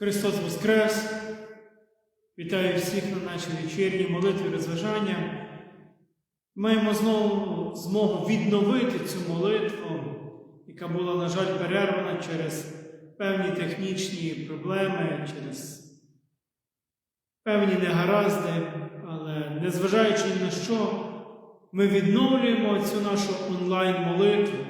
Христос Воскрес! Вітаю всіх на нашій вечірній молитві розважання. Маємо знову змогу відновити цю молитву, яка була, на жаль, перервана через певні технічні проблеми, через певні негаразди, але незважаючи ні на що, ми відновлюємо цю нашу онлайн-молитву,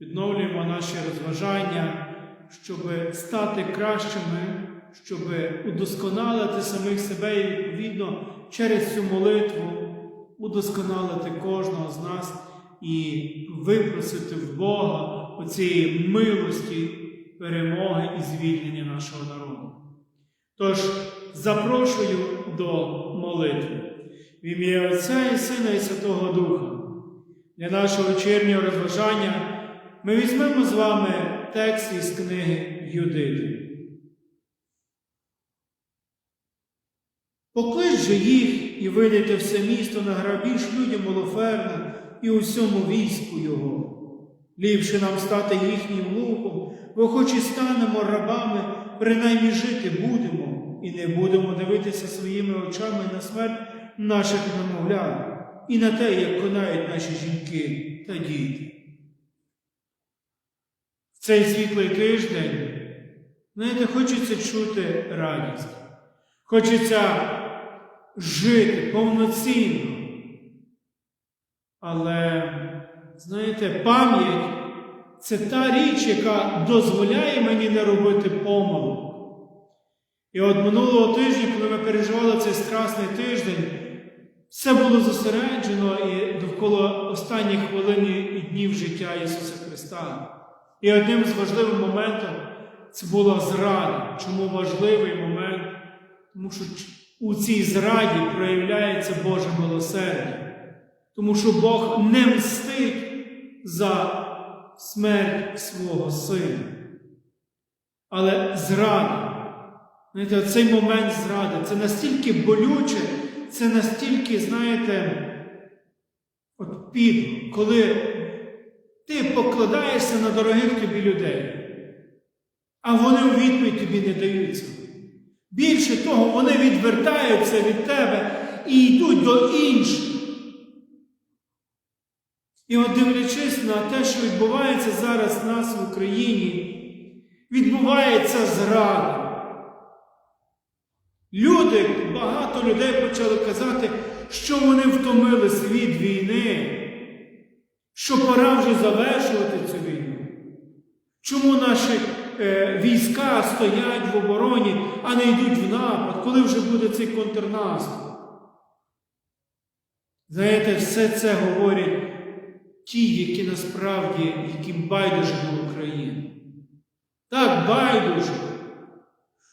відновлюємо наші розважання, щоб стати кращими, щоб удосконалити самих себе і відповідно через цю молитву удосконалити кожного з нас і випросити в Бога оцієї милості, перемоги і звільнення нашого народу. Тож запрошую до молитви в ім'я Отця і Сина і Святого Духа. Для нашого вечірнього розважання ми візьмемо з вами текст із книги Юдити. Поклич же їх і видайте все місто на грабіж людям Олоферна і усьому війську його. Ліпше нам стати їхнім луком, бо хоч і станемо рабами, принаймні жити будемо, і не будемо дивитися своїми очами на смерть наших немовлят і на те, як конають наші жінки та діти. Цей світлий тиждень, знаєте, хочеться чути радість, хочеться жити повноцінно. Але, знаєте, пам'ять це та річ, яка дозволяє мені не робити помилок. І от минулого тижня, коли ми переживали цей страсний тиждень, все було зосереджено і довкола останніх хвилин і днів життя Ісуса Христа. І одним з важливих моментів це була зрада. Чому важливий момент? Тому що у цій зраді проявляється Боже милосердя. Тому що Бог не мстить за смерть свого сина. Але зрада, знаєте, цей момент зради це настільки болюче, це настільки, знаєте, от підло, коли ти покладаєшся на дорогих тобі людей, а вони у відповідь тобі не даються. Більше того, вони відвертаються від тебе і йдуть до інших. І от дивлячись на те, що відбувається зараз в нас в Україні, відбувається зрада. Люди, багато людей почали казати, що вони втомились від війни, що пора вже завершувати цю війну. Чому наші е, війська стоять в обороні, а не йдуть в напад, коли вже буде цей контрнаступ? Знаєте, все це говорять ті, які насправді, яким байдуже до України. Так, байдуже.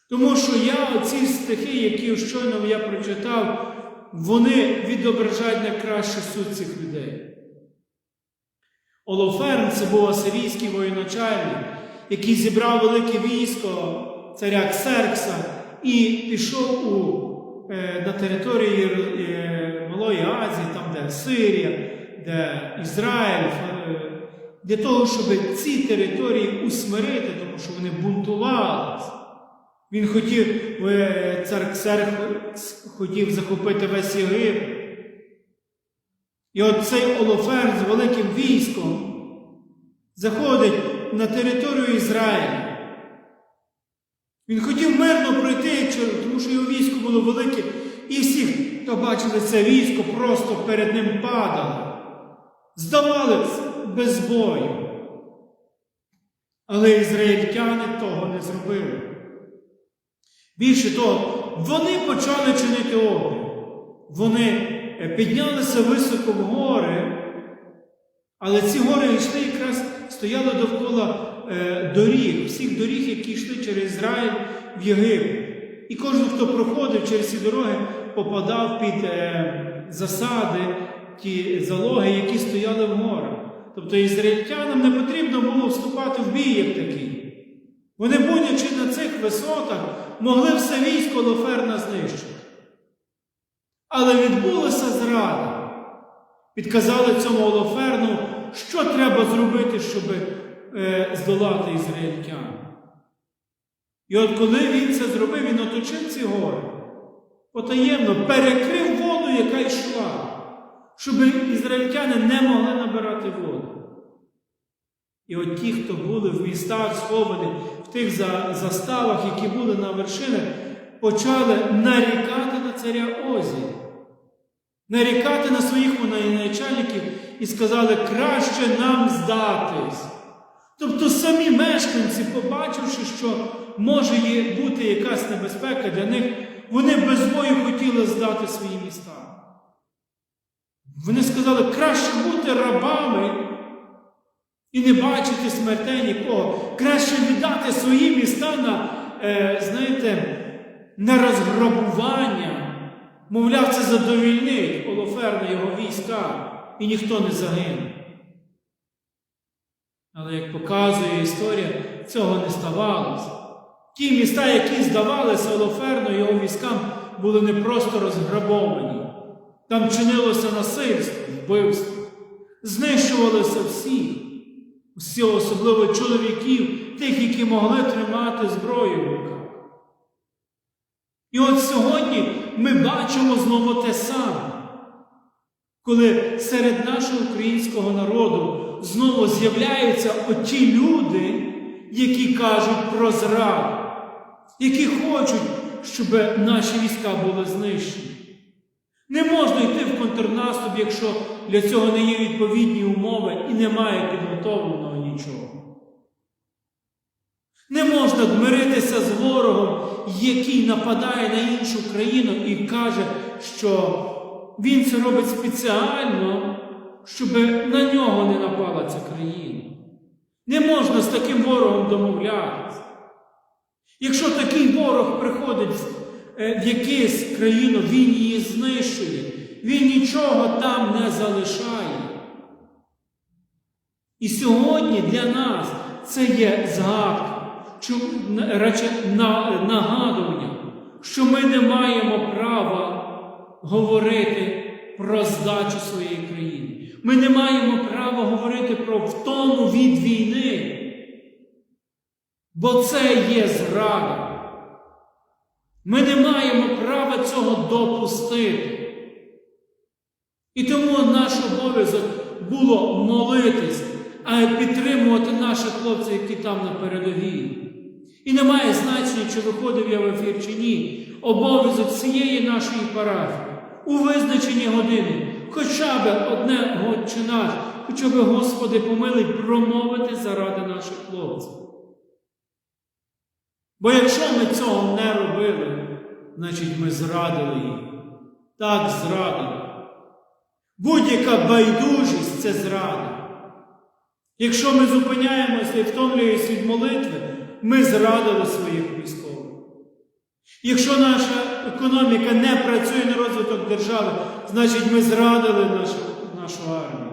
Тому що я оці стихи, які щойно я прочитав, вони відображають найкраще суть цих людей. Олоферн це був асирійський воєначальник, який зібрав велике військо царя Ксеркса і пішов у, е, на території е, Малої Азії, там, де Сирія, де Ізраїль, е, для того, щоб ці території усмирити, тому що вони бунтувалися. Він хотів, е, цар Ксеркс хотів захопити весь Єгипет. І от цей Олофер з великим військом заходить на територію Ізраїля. Він хотів мирно пройти, тому що його військо було велике, і всі, хто бачили це військо, просто перед ним падали. Здавалися без бою. Але ізраїльтяни того не зробили. Більше того, вони почали чинити опір. Вони піднялися високо в гори, але ці гори йшли якраз стояли довкола е, доріг, всіх доріг, які йшли через Ізраїль в Єгипет. І кожен, хто проходив через ці дороги, попадав під е, засади, ті залоги, які стояли в горах. Тобто ізраїльтянам не потрібно було вступати в бій, як такий. Вони, будучи на цих висотах, могли все військо Лоферна знищити. Але відбулася зрада. Підказали цьому Олоферну, що треба зробити, щоб е, здолати ізраїльтян. І от коли він це зробив, він оточив ці гори, потаємно перекрив воду, яка йшла, щоб ізраїльтяни не могли набирати воду. І от ті, хто були в містах, сховані в тих заставах, які були на вершинах, почали нарікати на царя Озі, нарікати на своїх воєначальників і сказали, краще нам здатись. Тобто самі мешканці, побачивши, що може бути якась небезпека для них, вони без бою хотіли здати свої міста. Вони сказали, краще бути рабами і не бачити смертей нікого. Краще віддати свої міста на, е, знаєте, на розграбування. Мовляв, це задовільнить Олоферна його війська, і ніхто не загине. Але як показує історія, цього не ставалося. Ті міста, які здавалися Олоферну його військам, були не просто розграбовані. Там чинилося насильство, вбивство, знищувалися всі, всі, особливо чоловіків, тих, які могли тримати зброю в руках. І от сьогодні ми бачимо знову те саме, коли серед нашого українського народу знову з'являються оті люди, які кажуть про зраду, які хочуть, щоб наші війська були знищені. Не можна йти в контрнаступ, якщо для цього не є відповідні умови і немає підготовленого нічого. Не можна миритися з ворогом, який нападає на іншу країну і каже, що він це робить спеціально, щоб на нього не напала ця країна. Не можна з таким ворогом домовлятися. Якщо такий ворог приходить е, в якусь країну, він її знищує, він нічого там не залишає. І сьогодні для нас це є згадка, на- нагадування, що ми не маємо права говорити про здачу своєї країни. Ми не маємо права говорити про втому від війни. Бо це є зрада. Ми не маємо права цього допустити. І тому наш обов'язок було молитись, а підтримувати наших хлопців, які там на передовій. І немає значення, чи виходив я в ефір чи ні. Обов'язок всієї нашої парафії у визначені години, хоча б одне «Отче наш, хоча б, Господи, помилуй, промовити заради наших хлопців. Бо якщо ми цього не робили, значить ми зрадили їх. Так зрадили. Будь-яка байдужість це зрада. Якщо ми зупиняємося і втомлюємося від молитви, ми зрадили своїх військових. Якщо наша економіка не працює на розвиток держави, значить ми зрадили нашу, нашу армію.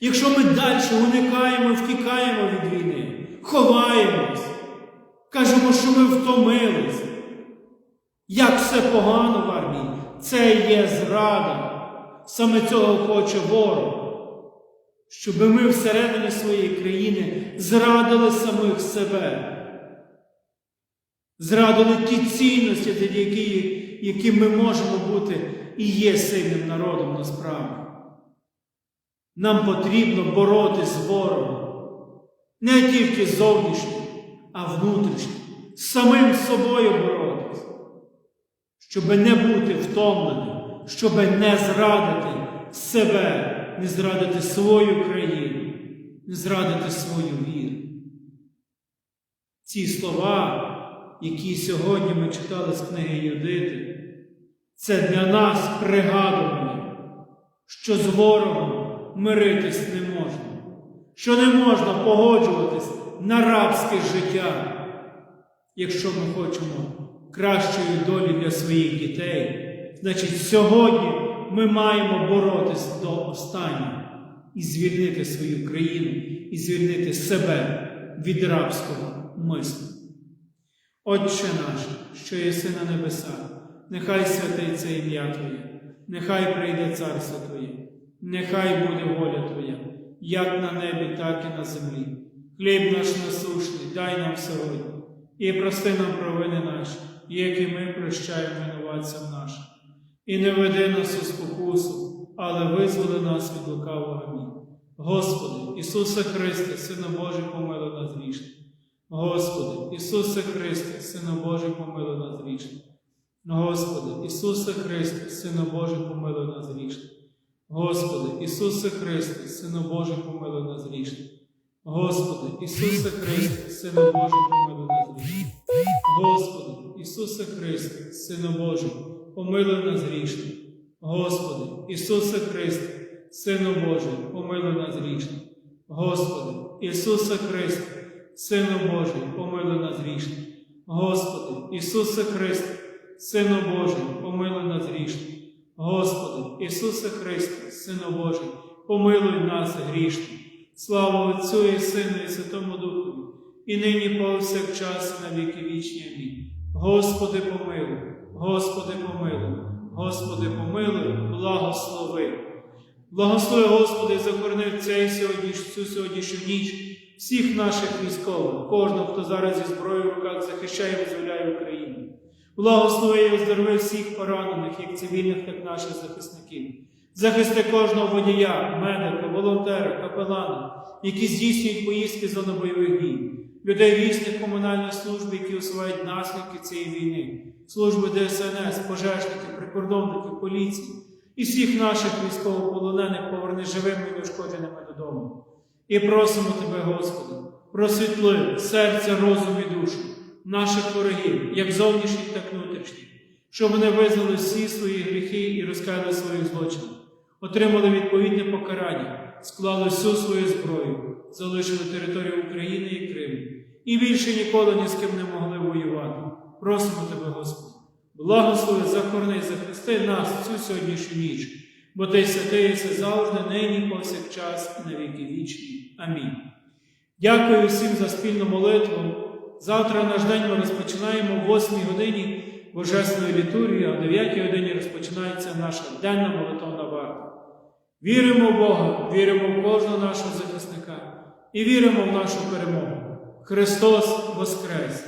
Якщо ми далі уникаємо, втікаємо від війни, ховаємось, кажемо, що ми втомились, як все погано в армії, це є зрада. Саме цього хоче ворог. Щоб ми всередині своєї країни зрадили самих себе. Зрадили ті цінності, які, які ми можемо бути і є сильним народом насправді. Нам потрібно боротися з ворогом. Не тільки зовнішнім, а внутрішнім. Самим собою боротися. Щоб не бути втомленим, щоб не зрадити себе, не зрадити свою країну, не зрадити свою віру. Ці слова, які сьогодні ми читали з книги Юдити, це для нас пригадування, що з ворогом миритись не можна, що не можна погоджуватись на рабське життя, якщо ми хочемо кращої долі для своїх дітей. Значить, сьогодні ми маємо боротись до останнього і звільнити свою країну, і звільнити себе від рабського мислу. Отче наш, що єси на небесах, нехай святиться ім'я Твоє, нехай прийде царство Твоє, нехай буде воля Твоя, як на небі, так і на землі. Хліб наш насушний, дай нам сьогодні, і прости нам провини наші, як і ми прощаємо винуватцям нашим. І не веди нас у спокусу, але визволи нас від лукавого. Амінь. Господи, Ісусе Христе, Сину Божий, помилуй нас грішних. Господи, Ісусе Христе, Сину Божий, помилуй нас грішних. Господи, Ісусе Христе, Сину Божий, помилуй нас грішних. Господи, Ісусе Христе, Сину Божий, помилуй нас грішних. Господи, Ісусе Христе, Сину Божий, помилуй нас грішних. Господи, Ісусе Христе, Сину Божий, помилуй нас грішних. Господи, Ісусе Христе, Сину Божий, помилуй нас грішних. Господи, Ісусе Христе, Сину Божий, помилуй нас грішних. Господи, Ісусе Христе, Сину Божий, помилуй нас грішних. Господи, Ісусе Христе, Сину Божий, помилуй нас грішних. Слава Отцю і Сину і Святому Духові, і нині повсякчас на віки вічні. Амінь. Господи, помилуй, Господи, помилуй, Господи, помилуй, благослови. Благослови, Господи, захоронив цей сьогодні, цю сьогоднішню ніч всіх наших військових, кожного, хто зараз зі зброєю в руках захищає і визволяє Україну. Благослови і оздорови всіх поранених, як цивільних, так і наших захисників. Захисти кожного водія, медика, волонтера, капелана, які здійснюють поїздки з зони бойових дій, людей різних комунальних служб, які усувають наслідки цієї війни, служби ДСНС, пожежники, прикордонники, поліції. І всіх наших військовополонених поверни живими і неушкодженими додому. І просимо Тебе, Господи, просвітли серця, розум і душу наших ворогів, як зовнішніх, так і внутрішніх, щоб вони визнали всі свої гріхи і розкаяли своїх злочинів, отримали відповідне покарання, склали всю свою зброю, залишили територію України і Криму, і більше ніколи ні з ким не могли воювати. Просимо Тебе, Господи, благослови, захорони, захисти нас цю сьогоднішню ніч, бо Ти святий єси завжди, нині, повсякчас і на віки вічні. Амінь. Дякую всім за спільну молитву. Завтра наш день ми розпочинаємо о 8 годині Божественної літургії, а о 9 годині розпочинається наша денна молитовна варта. Віримо в Бога, віримо в кожного нашого захисника і віримо в нашу перемогу. Христос Воскрес!